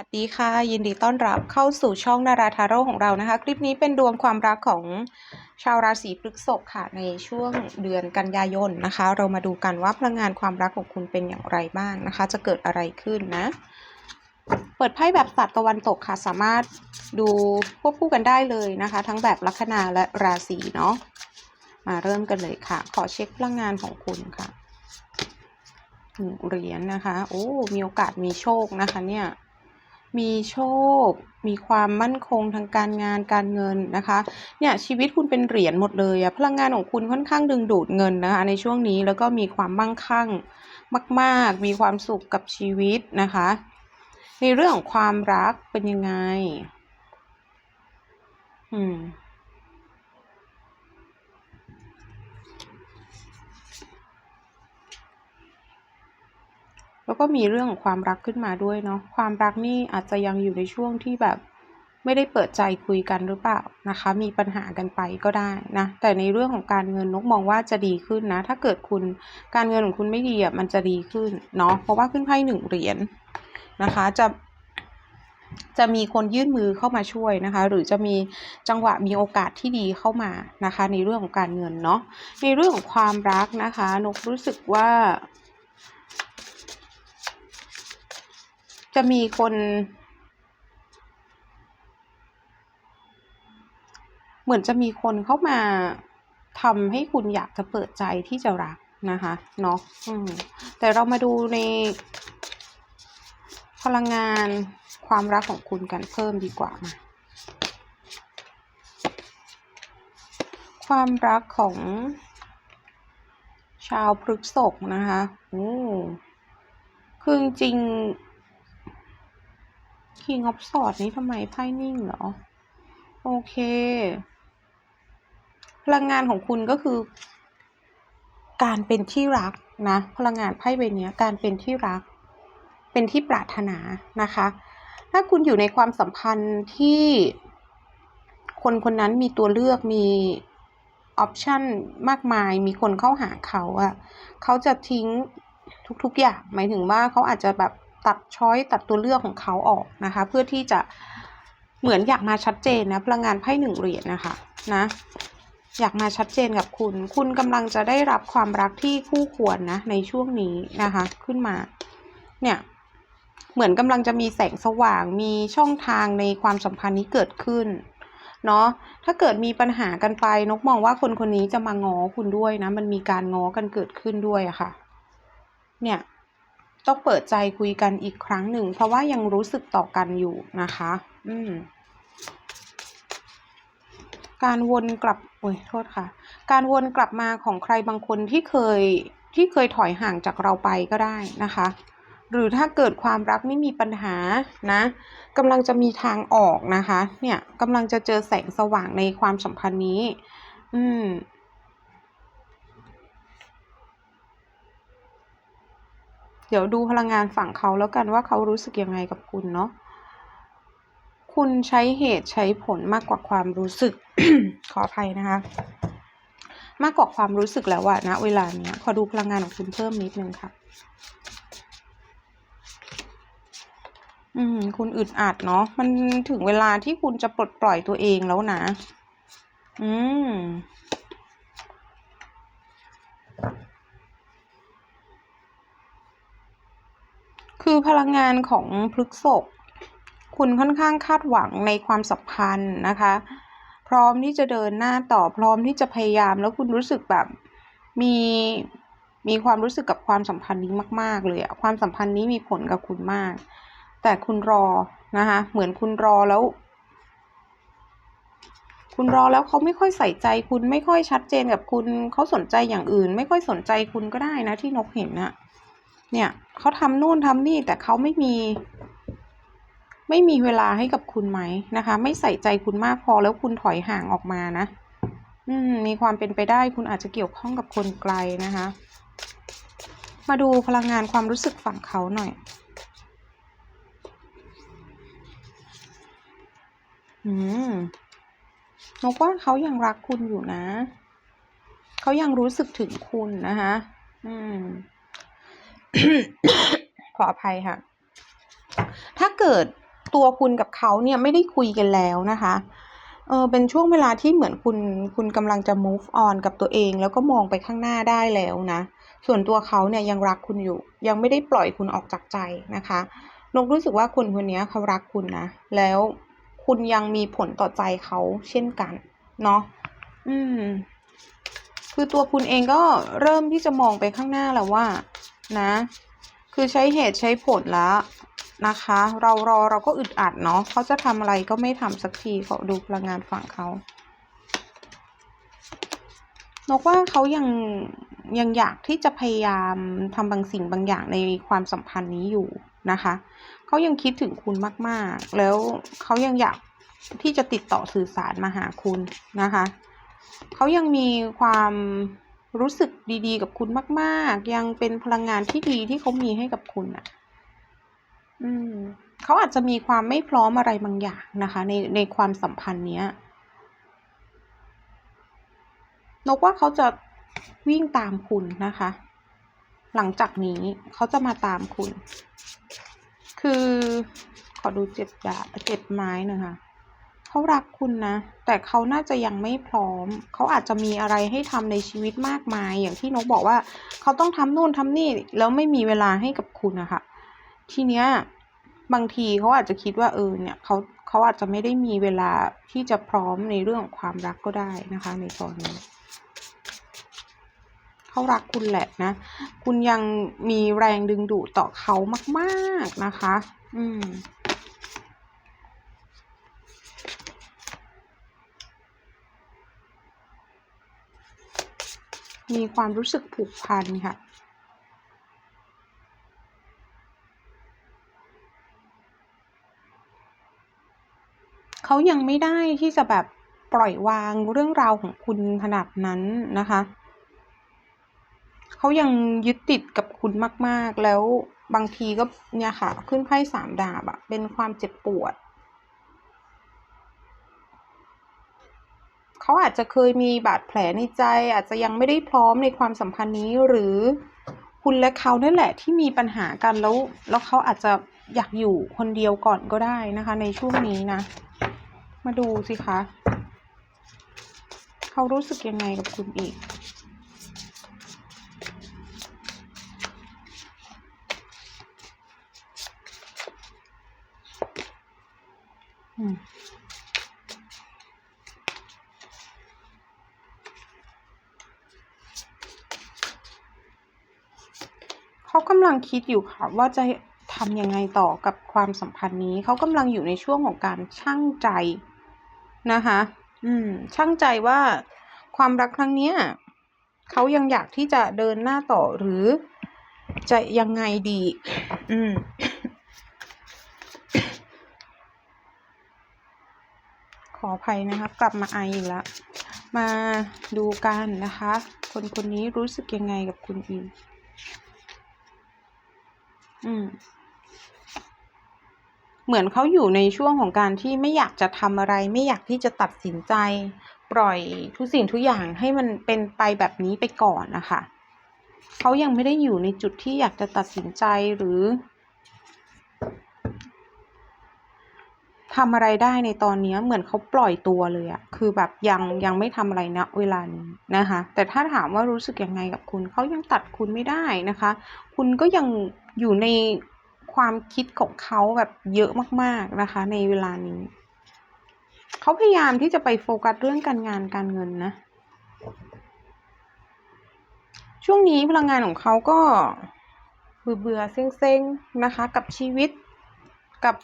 วัสดีค่ะ ยินดีต้อนรับเข้าสู่ช่องนาราทาโร่ของเรานะคะ คลิปนี้เป็นดวงความรักของชาวราศีพฤษภค่ะ ในช่วงเดือนกันยายนนะคะ เรามาดูกันว่าพลังงานความรักของคุณเป็นอย่างไรบ้างนะคะ จะเกิดอะไรขึ้นนะ เปิดไพ่แบบสัตว์ตะวันตกค่ะ สามารถดูควบคู่กันได้เลยนะคะ ทั้งแบบลัคนาและราศีเนาะมาเริ่มกันเลยค่ะ ขอเช็คพลังงานของคุณค่ะหนึ่งเหรียญนะคะโอ้มีโอกาสมีโชคนะคะเนี่ย มีโชค มีความมั่นคงทางการงานการเงินนะคะเนี่ยชีวิตคุณเป็นเหรียญหมดเลยอะพลังงานของคุณค่อนข้างดึงดูดเงินนะคะในช่วงนี้แล้วก็มีความมั่งคั่งมาก ๆ มีความสุขกับชีวิตนะคะ ในเรื่องของความรักเป็นยังไง อืม แล้วก็มีเรื่องของความรักขึ้นมาด้วยเนาะความรักนี่อาจจะยังอยู่ในช่วงที่แบบไม่ได้เปิดใจคุยกันหรือเปล่านะคะ มีปัญหากันไปก็ได้นะ แต่ในเรื่องของการเงินนกมองว่าจะดีขึ้นนะ ถ้าเกิดคุณการเงินของคุณไม่ดีอะมันจะดีขึ้นเนาะเพราะว่าขึ้นไพ่หนึ่งเหรียญนะคะ จะจะมีคนยื่นมือเข้ามาช่วยนะคะ หรือจะมีจังหวะมีโอกาสที่ดีเข้ามานะคะ ในเรื่องของการเงินเนาะในเรื่องของความรักนะคะ นกรู้สึกว่า จะมีคน เหมือนจะมีคนเข้ามาทำให้คุณอยากจะเปิดใจที่จะรักนะคะเนาะแต่เรามาดูใน พลังงานความรักของคุณกันเพิ่มดีกว่ามาความรักของชาวพฤกษกนะคะ โอ้ คือจริง King of Swords นี้ทำไมไพ่นิ่งเหรอ โอเค พลังงานของคุณก็คือ การเป็นที่รักนะ พลังงานไพ่ใบนี้การเป็นที่รัก เป็นที่ปรารถนานะคะ ถ้าคุณอยู่ในความสัมพันธ์ที่คนคนนั้นมีตัวเลือกมีออปชันมากมายมีคนเข้าหาเขาอะเขาจะทิ้งทุกๆอย่าง หมายถึงว่าเขาอาจจะแบบ ตัดช้อยตัดตัวเลือกของเขาออกนะคะ เพื่อที่จะเหมือนอยากมาชัดเจนนะพลังงานไพ่หนึ่งเหรียญนะคะนะอยากมาชัดเจนกับคุณ คุณกำลังจะได้รับความรักที่คู่ควรนะในช่วงนี้นะคะขึ้นมา เนี่ยเหมือนกำลังจะมีแสงสว่างมีช่องทางในความสัมพันธ์นี้เกิดขึ้นเนาะถ้าเกิดมีปัญหากันไปนกมองว่าคนคนนี้จะมาง้อคุณด้วยนะ มันมีการง้อกันเกิดขึ้นด้วยอะค่ะ เนี่ย ต้องเปิดใจคุยกันอีกครั้งหนึ่ง เพราะว่ายังรู้สึกต่อกันอยู่นะคะ อืมการวนกลับโอ้ยโทษค่ะ การวนกลับมาของใครบางคนที่เคยที่เคยถอยห่างจากเราไปก็ได้นะคะ หรือถ้าเกิดความรักไม่มีปัญหานะกำลังจะมีทางออกนะคะ เนี่ยกำลังจะเจอแสงสว่างในความสัมพันธ์นี้ อืม เดี๋ยวดูพลังงานฝั่งเขาแล้วกันว่าเขารู้สึกยังไงกับคุณเนาะคุณใช้เหตุใช้ผลมากกว่าความรู้สึก ขออภัยนะคะ มากกว่าความรู้สึกแล้วอะนะเวลาเนี้ยขอดูพลังงานของคุณเพิ่มนิดนึงค่ะ อืม คุณอึดอัดเนาะมันถึงเวลาที่คุณจะปลดปล่อยตัวเองแล้วนะ อืม คือพลังงานของพฤกษกคุณค่อนข้างคาดหวังในความสัมพันธ์นะคะ พร้อมที่จะเดินหน้าต่อพร้อมที่จะพยายามแล้วคุณรู้สึกแบบมีมีความรู้สึกกับความสัมพันธ์นี้มาก ๆ เลยอะความสัมพันธ์นี้มีผลกับคุณมาก แต่คุณรอนะคะเหมือนคุณรอแล้ว คุณรอแล้วเขาไม่ค่อยใส่ใจ คุณไม่ค่อยชัดเจนกับคุณเขาสนใจอย่างอื่น ไม่ค่อยสนใจคุณก็ได้นะที่นกเห็นอะ เนี่ยเขาทำนู่นทำนี่แต่เขาไม่มี ไม่มีเวลาให้กับคุณไหมนะคะ ไม่ใส่ใจคุณมากพอแล้วคุณถอยห่างออกมานะ อืม มีความเป็นไปได้คุณอาจจะเกี่ยวข้องกับคนไกลนะคะ มาดูพลังงานความรู้สึกฝั่งเขาหน่อยอืมนกว่าเขายังรักคุณอยู่นะ เขายังรู้สึกถึงคุณนะคะ อืม ขออภัยค่ะ ถ้าเกิดตัวคุณกับเขาเนี่ยไม่ได้คุยกันแล้วนะคะ เออเป็นช่วงเวลาที่เหมือนคุณคุณกำลังจะ move on กับตัวเอง แล้วก็มองไปข้างหน้าได้แล้วนะ ส่วนตัวเขาเนี่ยยังรักคุณอยู่ ยังไม่ได้ปล่อยคุณออกจากใจนะคะนกรู้สึกว่าคนคนนี้เขารักคุณนะ แล้วคุณยังมีผลต่อใจเขาเช่นกัน เนาะอืม คือตัวคุณเองก็เริ่มที่จะมองไปข้างหน้าแล้วว่า นะ คือใช้เหตุใช้ผลแล้วนะคะ เรารอเราก็อึดอัดเนาะเขาจะทำอะไรก็ไม่ทำสักทีเขาดูพลังงานฝั่งเขานกว่าเขายังยังอยากที่จะพยายามทำบางสิ่งบางอย่างในความสัมพันธ์นี้อยู่นะคะเขายังคิดถึงคุณมาก ๆ แล้วเขายังอยากที่จะติดต่อสื่อสารมาหาคุณนะคะเขายังมีความ รู้สึกดีๆ กับคุณมาก ๆ ยังเป็นพลังงานที่ดีที่เขามีให้กับคุณอะ อืมเขาอาจจะมีความไม่พร้อมอะไรบางอย่างนะคะ ในในความสัมพันธ์เนี้ยนกว่าเขาจะวิ่งตามคุณนะคะ หลังจากนี้เขาจะมาตามคุณ คือขอดูเจ็บดาบเจ็บไม้หนะคะ เขารักคุณนะ แต่เขาน่าจะยังไม่พร้อม เขาอาจจะมีอะไรให้ทำในชีวิตมากมาย อย่างที่นกบอกว่า เขาต้องทำนู่นทำนี่ แล้วไม่มีเวลาให้กับคุณนะคะทีเนี้ยบางทีเขาอาจจะคิดว่าเออเนี่ยเขาเขาอาจจะไม่ได้มีเวลาที่จะพร้อมในเรื่องของความรักก็ได้นะคะ ในตอนนี้เขารักคุณแหละนะ คุณยังมีแรงดึงดูดต่อเขามาก ๆนะคะ อืม มีความรู้สึกผูกพันค่ะ เขายังไม่ได้ที่จะแบบปล่อยวางเรื่องราวของคุณขนาดนั้นนะคะ เขายังยึดติดกับคุณมาก ๆ แล้วบางทีก็เนี่ยค่ะ ขึ้นไพ่สามดาบอะเป็นความเจ็บปวด เขาอาจจะเคยมีบาดแผลในใจ อาจจะยังไม่ได้พร้อมในความสัมพันธ์นี้หรือคุณและเขานั่นแหละที่มีปัญหากันแล้ว แล้วเขาอาจจะอยากอยู่คนเดียวก่อนก็ได้นะคะ ในช่วงนี้นะ มาดูสิคะเขารู้สึกยังไงกับคุณอีกอืม เขากำลังคิดอยู่ค่ะว่าจะทำยังไงต่อกับความสัมพันธ์นี้ เขากำลังอยู่ในช่วงของการชั่งใจนะคะ อืมชั่งใจว่าความรักครั้งเนี้ยเขายังอยากที่จะเดินหน้าต่อหรือจะยังไงดี อืม ขออภัยนะคะ กลับมาไออีกแล้ว มาดูกันนะคะ คนคนนี้รู้สึกยังไงกับคุณอีกอืม เหมือนเขาอยู่ในช่วงของการที่ไม่อยากจะทำอะไร ไม่อยากที่จะตัดสินใจ ปล่อยทุกสิ่งทุกอย่างให้มันเป็นไปแบบนี้ไปก่อนนะคะเขายังไม่ได้อยู่ในจุดที่อยากจะตัดสินใจหรือ ทำอะไรได้ในตอนนี้เหมือนเขาปล่อยตัวเลยอะคือแบบยังยังไม่ทำอะไรณเวลานี้นะคะ แต่ถ้าถามว่ารู้สึกยังไงกับคุณเขายังตัดคุณไม่ได้นะคะ คุณก็ยังอยู่ในความคิดของเขาแบบเยอะมากๆนะคะ ในเวลานี้เขาพยายามที่จะไปโฟกัสเรื่องการงานการเงินนะ ช่วงนี้พลังงานของเขาก็เบื่อเบื่อเซ็งๆนะคะ กับชีวิตกับ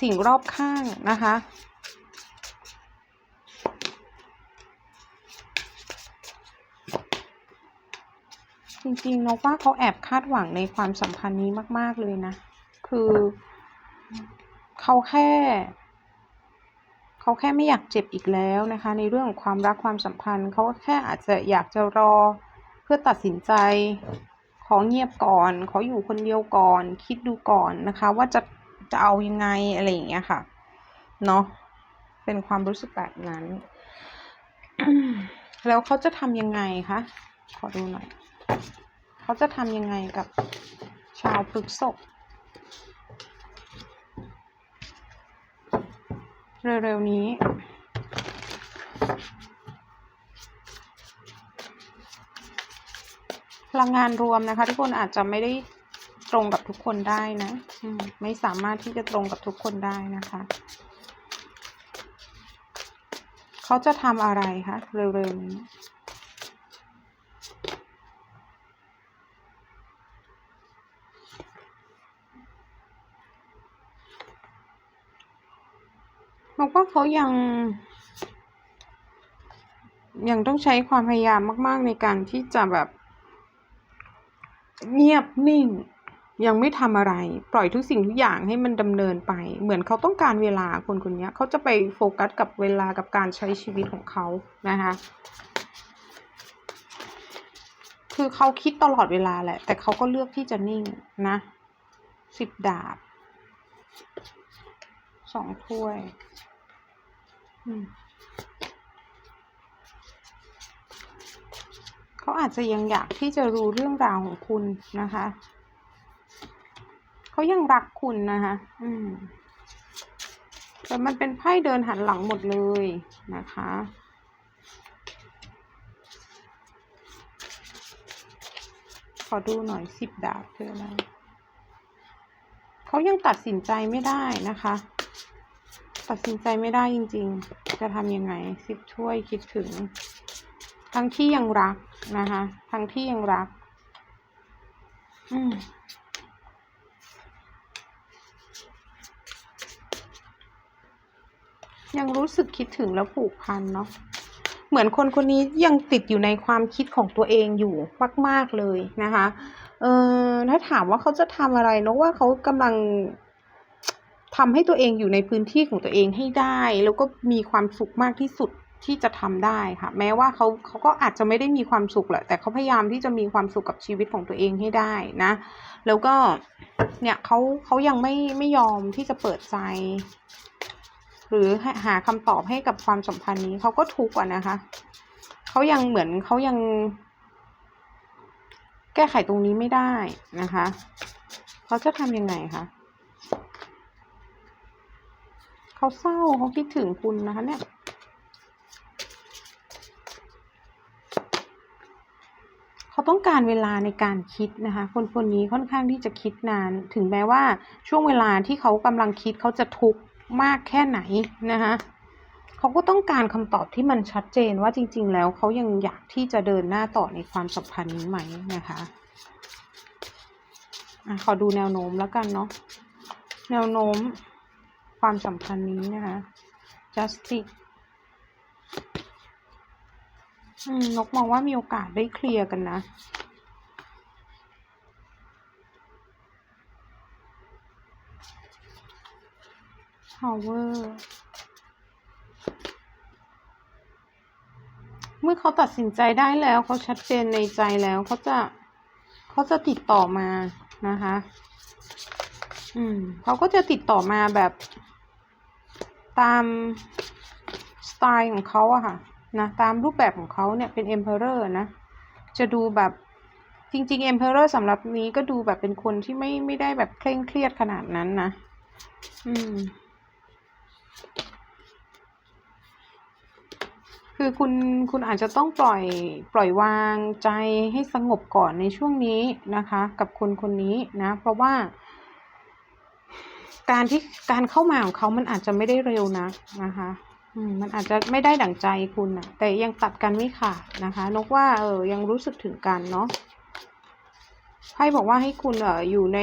สิ่งรอบข้างนะคะ จริงๆนกว่าเขาแอบคาดหวังในความสัมพันธ์นี้มาก ๆ เลยนะ คือเขาแค่เขาแค่ไม่อยากเจ็บอีกแล้วนะคะ ในเรื่องของความรักความสัมพันธ์ เขาแค่อาจจะอยากจะรอเพื่อตัดสินใจ ขอเงียบก่อน ขออยู่คนเดียวก่อน คิดดูก่อนนะคะ ว่าจะ จะเอายังไงอะไรอย่างเงี้ยค่ะ เนาะเป็นความรู้สึกแบบนั้น แล้วเขาจะทำยังไงคะ ขอดูหน่อย เขาจะทำยังไงกับชาวพฤกษภเร็วๆนี้พลังงานรวมนะคะ ทุกคนอาจจะไม่ได้ ตรงกับทุกคนได้นะไม่สามารถที่จะตรงกับทุกคนได้นะคะ เขาจะทำอะไรคะเร็วๆนี้บอกว่าเขายัง ยังต้องใช้ความพยายามมาก ๆ ในการที่จะแบบ เงียบนิ่ง ยังไม่ทำอะไร ปล่อยทุกสิ่งทุกอย่างให้มันดำเนินไป เหมือนเขาต้องการเวลาคนคนนี้เขาจะไปโฟกัสกับเวลากับการใช้ชีวิตของเขานะคะคือเขาคิดตลอดเวลาแหละ แต่เขาก็เลือกที่จะนิ่งนะสิบดาบสองถ้วยเขาอาจจะยังอยากที่จะรู้เรื่องราวของคุณนะคะ เขายังรักคุณนะคะ อืมแต่มันเป็นไพ่เดินหันหลังหมดเลยนะคะ ขอดูหน่อยสิบดาบคืออะไรเขายังตัดสินใจไม่ได้นะคะ ตัดสินใจไม่ได้จริง ๆ จะทำยังไงสิบถ้วยคิดถึง ทั้งที่ยังรักนะคะ ทั้งที่ยังรัก อืม ยังรู้สึกคิดถึงแล้วผูกพันเนาะเหมือนคนคนนี้ยังติดอยู่ในความคิดของตัวเองอยู่มาก ๆ เลยนะคะเออถ้าถามว่าเขาจะทำอะไรนกว่าเขากำลังทำให้ตัวเองอยู่ในพื้นที่ของตัวเองให้ได้ แล้วก็มีความสุขมากที่สุดที่จะทำได้ค่ะ แม้ว่าเขาเขาก็อาจจะไม่ได้มีความสุขแหละแต่เขาพยายามที่จะมีความสุขกับชีวิตของตัวเองให้ได้นะ แล้วก็เนี่ยเขาเขายังไม่ไม่ยอมที่จะเปิดใจ หรือหาหาคำตอบให้กับความสัมพันธ์นี้เขาก็ทุกข์อะนะคะเขายังเหมือนเขายัง แก้ไขตรงนี้ไม่ได้นะคะเขาจะทำยังไงคะเขาเศร้าเขาคิดถึงคุณนะคะเนี่ยเขาต้องการเวลาในการคิดนะคะ คนคนนี้ค่อนข้างที่จะคิดนาน ถึงแม้ว่าช่วงเวลาที่เขากำลังคิดเขาจะทุกข์ มากแค่ไหนนะคะเขาก็ต้องการคำตอบที่มันชัดเจนว่าจริง ๆ แล้วเขายังอยากที่จะเดินหน้าต่อในความสัมพันธ์นี้ไหมนะคะอะขอดูแนวโน้มแล้วกันเนาะแนวโน้มความสัมพันธ์นี้นะคะ justice นกมองว่ามีโอกาสได้เคลียร์กันนะ power เมื่อเขาตัดสินใจได้แล้วเขาชัดเจนในใจแล้วเขาจะเขาจะติดต่อมานะคะ อืมเขาก็จะติดต่อมาแบบตามสไตล์ของเขาอะค่ะนะตามรูปแบบของเขาเนี่ยเป็น emperor นะ จะดูแบบจริงๆ emperor สำหรับนี้ก็ดูแบบเป็นคนที่ไม่ไม่ได้แบบเคร่งเครียดขนาดนั้นนะ อืม คือคุณคุณอาจจะต้องปล่อยปล่อยวางใจให้สงบก่อนในช่วงนี้นะคะ กับคนคนนี้นะ เพราะว่า การที่การเข้ามาของเขามันอาจจะไม่ได้เร็วนะนะคะมมันอาจจะไม่ได้ดั่งใจคุณนะแต่ยังตัดกันไม่ขาดนะคะ นกว่าเออยังรู้สึกถึงกันเนาะไพ่บอกว่าให้คุณเอออยู่ใน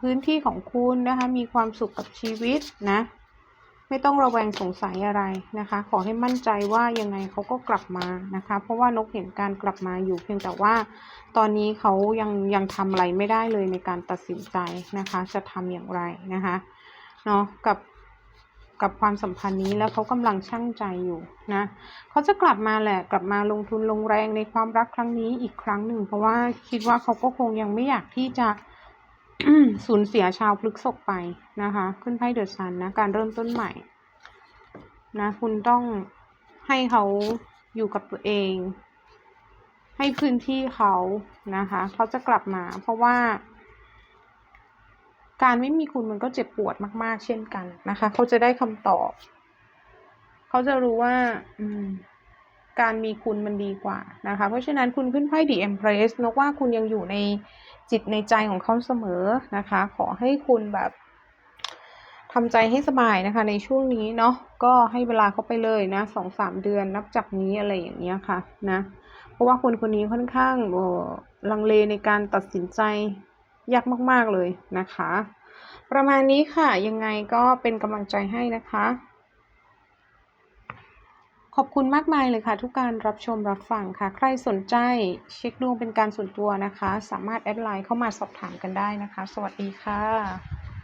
พื้นที่ของคุณนะคะ มีความสุขกับชีวิตนะ ไม่ต้องระแวงสงสัยอะไรนะคะ ขอให้มั่นใจว่ายังไงเขาก็กลับมานะคะ เพราะว่านกเห็นการกลับมาอยู่เพียงแต่ว่า ตอนนี้เขายังยังทำอะไรไม่ได้เลยในการตัดสินใจนะคะ จะทำอย่างไรนะคะเนาะกับกับความสัมพันธ์นี้แล้วเขากำลังชั่งใจอยู่นะเขาจะกลับมาแหละกลับมาลงทุนลงแรงในความรักครั้งนี้อีกครั้งหนึ่ง เพราะว่าคิดว่าเขาก็คงยังไม่อยากที่จะ สูญเสียชาวพฤกษกไปนะคะ ขึ้นไพ่เดอะซันนะ การเริ่มต้นใหม่ นะ คุณต้องให้เขาอยู่กับตัวเอง ให้พื้นที่เขานะคะ เขาจะกลับมา เพราะว่า การไม่มีคุณมันก็เจ็บปวดมาก ๆ เช่นกันนะคะ เขาจะได้คำตอบ เขาจะรู้ว่า อืมการมีคุณมันดีกว่านะคะ เพราะฉะนั้นคุณขึ้นไพ่ The Empress นกว่าคุณยังอยู่ใน จิตในใจของเขาเสมอนะคะ ขอให้คุณแบบทำใจให้สบายนะคะ ในช่วงนี้เนาะก็ให้เวลาเขาไปเลยนะสองสามเดือนนับจากนี้อะไรอย่างเงี้ยค่ะนะ เพราะว่าคนคนนี้ค่อนข้างบ่อลังเลในการตัดสินใจยากมาก ๆเลยนะคะ ประมาณนี้ค่ะยังไงก็เป็นกำลังใจให้นะคะ อบคุณมากมายเลยค่ะ ทุกการรับชมรับฟังค่ะ ใครสนใจเช็คดวงเป็นการส่วนตัวนะคะ สามารถแอดไลน์เข้ามาสอบถามกันได้นะคะ สวัสดีค่ะ